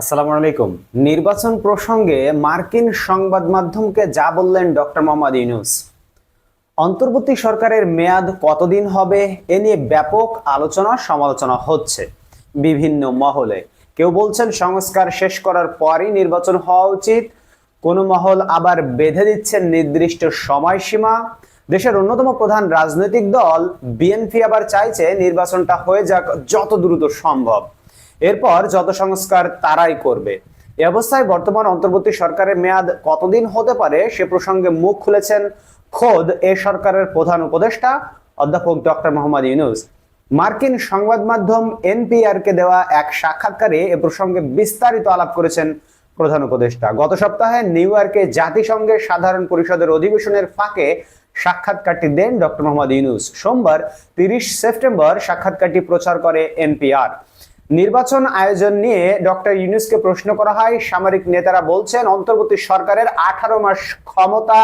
আসসালামু আলাইকুম। নির্বাচন প্রসঙ্গে মার্কিন সংবাদ মাধ্যমকে যা বললেন ডক্টর মোহাম্মদ ইউনুস। অন্তর্বর্তী সরকারের মেয়াদ কতদিন হবে এ নিয়ে ব্যাপক আলোচনা, সমালোচনা হচ্ছে বিভিন্ন মহলে। কেউ বলছেন সংস্কার শেষ করার পরই নির্বাচন হওয়া উচিত। কোনো মহল আবার বেঁধে দিচ্ছেন নির্দিষ্ট সময়সীমা। দেশের অন্যতম প্রধান রাজনৈতিক দল, বিএনপি আবার চাইছে নির্বাচনটা হয়ে যাক যত দ্রুত সম্ভব। এরপর যত সংস্কার তারাই করবে। এ অবস্থায় বর্তমান অন্তর্বর্তী সরকারের মেয়াদ কতদিন হতে পারে সে প্রসঙ্গে মুখ খুলেছেন খোদ এ সরকারের প্রধান উপদেষ্টা অধ্যাপক ডক্টর মোহাম্মদ ইউনুস। মার্কিন সংবাদ মাধ্যম এনপিআর কে দেওয়া এক সাক্ষাৎকারে এ প্রসঙ্গে বিস্তারিত আলাপ করেছেন প্রধান উপদেষ্টা। গত সপ্তাহে নিউ ইয়র্কে জাতিসংঘের সাধারণ পরিষদের অধিবেশনের ফাঁকে সাক্ষাৎকারটি দেন ডক্টর মোহাম্মদ ইউনুস। সোমবার তিরিশ সেপ্টেম্বর সাক্ষাৎকারটি প্রচার করে এনপিআর। নির্বাচন আয়োজন নিয়ে ডক্টর ইউনুসকে প্রশ্ন করা হয়। সামরিক নেতারা বলছেন, অন্তর্বর্তী সরকারের আঠারো মাস ক্ষমতা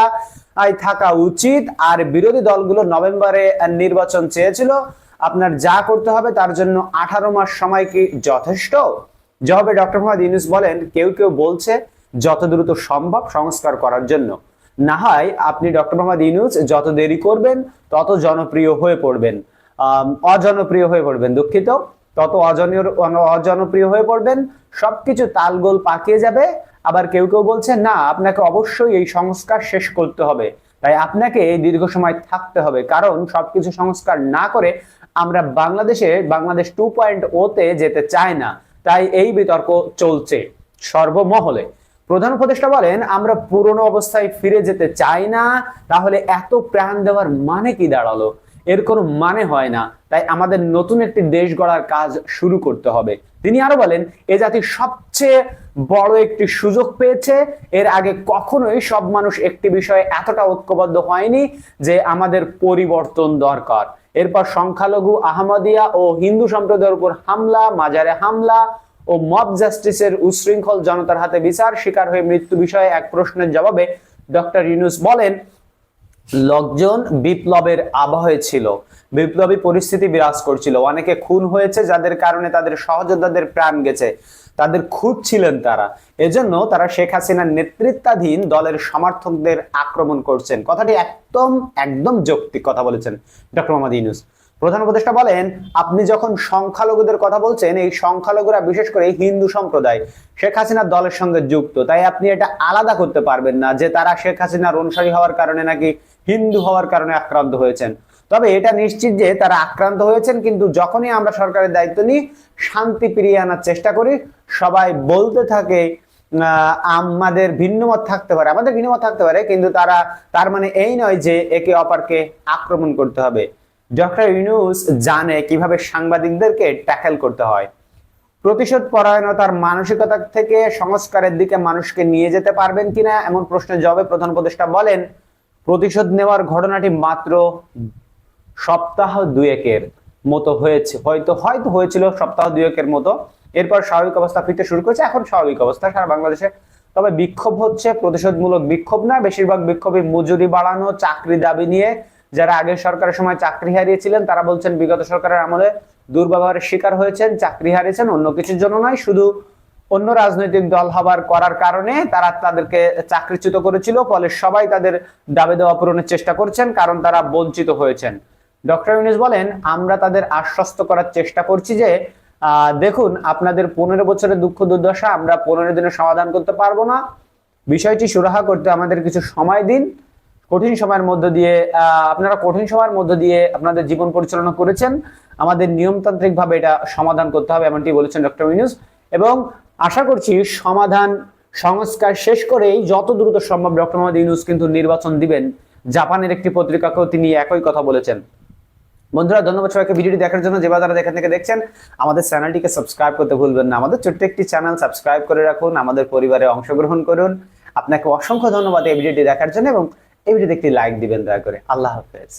থাকা উচিত আর বিরোধী দলগুলো নভেম্বরে নির্বাচন চেয়েছিল। আপনার যা করতে হবে তার জন্য আঠারো মাস সময় কি যথেষ্ট? জবাবে ডক্টর মোহাম্মদ ইউনুস বলেন, কেউ কেউ বলছে যত দ্রুত সম্ভব সংস্কার করার জন্য। না হয় আপনি ডক্টর মোহাম্মদ ইউনুস যত দেরি করবেন, তত জনপ্রিয় হয়ে পড়বেন। অজনপ্রিয় হয়ে পড়বেন, দুঃখিত। তত অজনীয় অজনপ্রিয় হয়ে পড়বেন। সবকিছু তালগোল পাকিয়ে যাবে। আবার কেউ কেউ বলছে, না, আপনাকে অবশ্যই এই সংস্কার শেষ করতে হবে। তাই আপনাকে দীর্ঘ সময় থাকতে হবে। কারণ সবকিছু সংস্কার না করে আমরা বাংলাদেশে, বাংলাদেশ টু পয়েন্ট ওতে যেতে চাই না। তাই এই বিতর্ক চলছে সর্বমহলে। প্রধান উপদেষ্টা বলেন, আমরা পুরনো অবস্থায় ফিরে যেতে চাই না। তাহলে এত প্রাণ দেওয়ার মানে কি দাঁড়াল? এর কোনো মানে হয় না। তাই আমাদের নতুন একটি দেশ গড়ার কাজ শুরু করতে হবে। তিনি আরও বলেন, এ জাতি সবচেয়ে বড় একটি সুযোগ পেয়েছে। এর আগে কখনোই সব মানুষ একটি বিষয়ে এতটা ঐক্যবদ্ধ হয়নি যে আমাদের পরিবর্তন দরকার। এরপর সংখ্যালঘু আহমদিয়া ও হিন্দু সম্প্রদায়ের উপর হামলা, মাজারে হামলা ও মব জাস্টিসের উশৃঙ্খল জনতার হাতে বিচার শিকার হয়ে মৃত্যু বিষয়ে এক প্রশ্নের জবাবে ডক্টর ইউনুস বলেন লোকজন বিপ্লবের আবহে ছিল। বিপ্লবী পরিস্থিতি বিরাজ করছিল। অনেকে খুন হয়েছে যাদের কারণে তাদের সহযোদ্ধাদের প্রাণ গেছে। তাদের খুব ছিলেন তারা। এজন্য তারা শেখ হাসিনার নেতৃত্বাধীন দলের সমর্থকদের আক্রমণ করছেন। কথাটি একদম একদম যৌক্তিক কথা বলেছেন ডক্টর মোহাম্মদ ইউনুস। প্রধান উপদেষ্টা বলেন, আপনি যখন সংখ্যালঘুদের কথা বলছেন, এই সংখ্যালঘুরা বিশেষ করে হিন্দু সম্প্রদায়, শেখ হাসিনার দলের সঙ্গে যুক্ত, তাই আপনি এটা আলাদা করতে পারবেন না যে তারা শেখ হাসিনার অনুসারী হওয়ার কারণে নাকি হিন্দু হওয়ার কারণে আক্রান্ত হয়েছেন। তবে এটা নিশ্চিত যে তারা আক্রান্ত হয়েছেন, কিন্তু যখনই আমরা সরকারের দায়িত্ব নিই, শান্তি ফিরিয়ে আনার চেষ্টা করি, সবাই বলতে থাকে আমাদের ভিন্নমত থাকতে পারে, আমাদের ভিন্নমত থাকতে পারে, কিন্তু তারা, তার মানে এই নয় যে একে অপরকে আক্রমণ করতে হবে। ডক্টর ইউনুস জানে কীভাবে সাংবাদিকদেরকে ট্যাকেল করতে হয়। প্রতিশোধ পরায়ণতার মানসিকতা থেকে সংস্কারের দিকে মানুষকে নিয়ে যেতে পারবেন কিনা এমন প্রশ্নের জবাবে প্রধান উপদেষ্টা বলেন, প্রতিশোধ নেওয়ার ঘটনাটি মাত্র সপ্তাহ দুয়েকের মতো হয়েছে। হয়তো হয়তো হয়েছিল সপ্তাহ দুয়েকের মতো। এরপর স্বাভাবিক অবস্থা ফিরতে শুরু করেছে। এখন স্বাভাবিক অবস্থা সারা বাংলাদেশে। তবে বিক্ষোভ হচ্ছে। প্রতিশোধমূলক বিক্ষোভ না, বেশিরভাগ বিক্ষোভে মজুরি বাড়ানো, চাকরি দাবি নিয়ে যারা আগের সরকারের সময় চাকরি হারিয়েছিলেন, তারা বলছেন বিগত সরকারের আমলে দুর্ব্যবহারের শিকার হয়েছেন, চাকরি হারিয়েছেন, অন্য কিছুর জন্য নয়, শুধু অন্য রাজনৈতিক দল হবার করার কারণে তারা তাদেরকে চাকরিচ্যুত করেছিল, ফলে সবাই তাদের দাবি দেওয়া পূরণের চেষ্টা করছেন, কারণ তারা বঞ্চিত হয়েছেন। ডক্টর ইউনুস বলেন, আমরা তাদের আশ্বস্ত করার চেষ্টা করছি যে দেখুন, আপনাদের পনেরো বছরের দুঃখ দুর্দশা, আমরা পনেরো দিনে সমাধান করতে পারব না। বিষয়টি সুরাহা করতে আমাদের কিছু সময় দিন। কঠিন সময়ের মধ্য দিয়ে আপনারা কঠিন সময়ের মধ্য দিয়ে আপনাদের জীবন পরিচালনা করেছেন। আমাদের নিয়মতান্ত্রিক ভাবে এটা সমাধান করতে হবে, এমনটি বলেছেন ডক্টর ইউনুস। এবং আশা করছি সমাধান, সংস্কার শেষ করেই যত দ্রুত সম্ভব ডক্টর মোহাম্মদ ইউনুস কিন্তু নির্বাচন দিবেন। জাপানের একটি পত্রিকাকেও তিনি একই কথা বলেছেন। বন্ধুরা, ধন্যবাদ সবাইকে ভিডিওটি দেখার জন্য। যেভাবে তারা দেখেন থেকে দেখছেন, আমাদের চ্যানেলটিকে সাবস্ক্রাইব করতে ভুলবেন না। আমাদের ছোট্ট একটি চ্যানেল সাবস্ক্রাইব করে রাখুন। আমাদের পরিবারে অংশগ্রহণ করুন। আপনাকে অসংখ্য ধন্যবাদ এই ভিডিওটি দেখার জন্য এবং এই ভিডিওতে একটি লাইক দিবেন দয়া করে। আল্লাহ হাফেজ।